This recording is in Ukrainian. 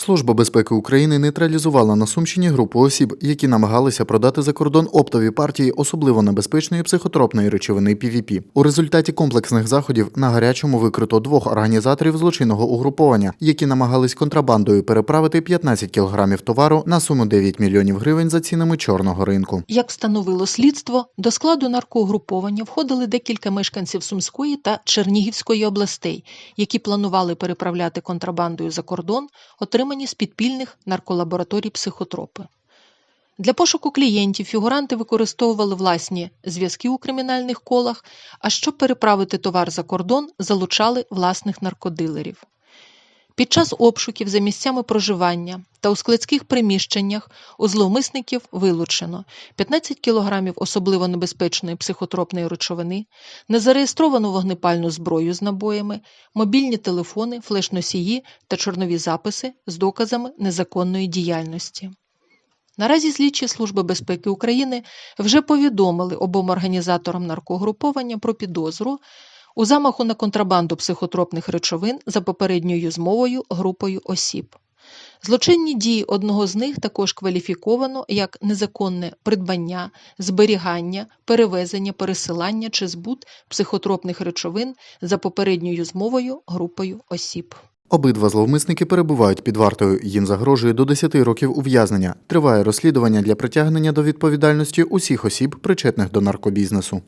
Служба безпеки України нейтралізувала на Сумщині групу осіб, які намагалися продати за кордон оптові партії особливо небезпечної психотропної речовини PVP. У результаті комплексних заходів на гарячому викрито двох організаторів злочинного угруповання, які намагались контрабандою переправити 15 кілограмів товару на суму 9 мільйонів гривень за цінами чорного ринку. Як встановило слідство, до складу наркоугруповання входили декілька мешканців Сумської та Чернігівської областей, які планували переправляти контрабандою за кордон отримані з підпільних нарколабораторій психотропи. Для пошуку клієнтів фігуранти використовували власні зв'язки у кримінальних колах, а щоб переправити товар за кордон, залучали власних наркодилерів. Під час обшуків за місцями проживання та у складських приміщеннях у зловмисників вилучено 15 кілограмів особливо небезпечної психотропної речовини, незареєстровану вогнепальну зброю з набоями, мобільні телефони, флеш-носії та чорнові записи з доказами незаконної діяльності. Наразі слідчі Служби безпеки України вже повідомили обом організаторам наркогруповання про підозру у замаху на контрабанду психотропних речовин за попередньою змовою групою осіб. Злочинні дії одного з них також кваліфіковано як незаконне придбання, зберігання, перевезення, пересилання чи збут психотропних речовин за попередньою змовою групою осіб. Обидва зловмисники перебувають під вартою. Їм загрожує до 10 років ув'язнення. Триває розслідування для притягнення до відповідальності усіх осіб, причетних до наркобізнесу.